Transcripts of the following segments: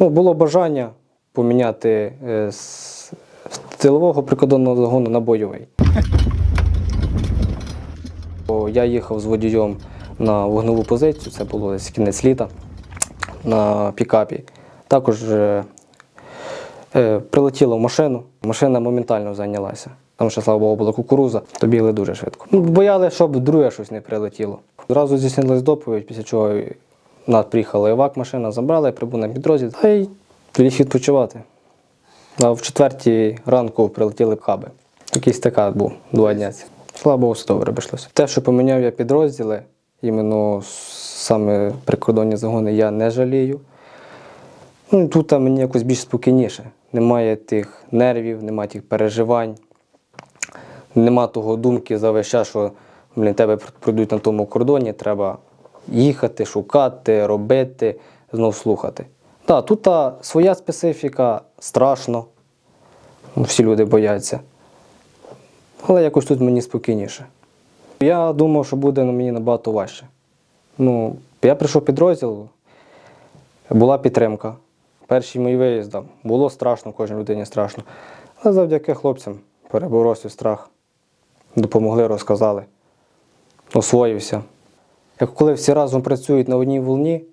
Ну, було бажання поміняти е, з тилового прикордонного загону на бойовий. Я їхав з водієм на вогневу позицію, це було десь кінець літа на пікапі. Також е, е, прилетіло в машину, машина моментально зайнялася. Там ще, слава Богу, була кукуруза, то бігли дуже швидко. Ну, бояли, щоб друге щось не прилетіло. Одразу здійснилась доповідь, після чого приїхала евак, машина забрала, я прибув на підрозділ та й ліг відпочивати. А в четвертій ранку прилетіли каби. Якийсь така був два дня. Слава Богу, все добре обійшлося. Те, що поміняв я підрозділи, іменно саме прикордонні загони, я не жалію. Ну, тут мені якось більш спокійніше. Немає тих нервів, немає тих переживань, нема того думки за весь час, що блін, тебе пройдуть на тому кордоні, треба їхати, шукати, робити, знов слухати. Так, тут а, своя специфіка, страшно. Ну, Всі люди бояться. Але якось тут мені спокійніше. Я думав, що буде мені набагато важче. Ну, я прийшов підрозділ, була підтримка. Перші мої виїзди було страшно, кожній людині страшно. Але завдяки хлопцям переборов свій страх. Допомогли, розказали, освоївся. Як коли всі разом працюють на одній волні,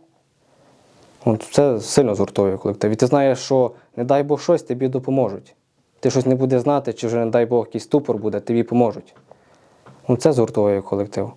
от це сильно згуртовує колектив. І ти знаєш, що не дай Бог щось, тобі допоможуть. Ти щось не будеш знати, чи вже не дай Бог якийсь ступор буде, тобі поможуть. Ну, це згуртовує колектив.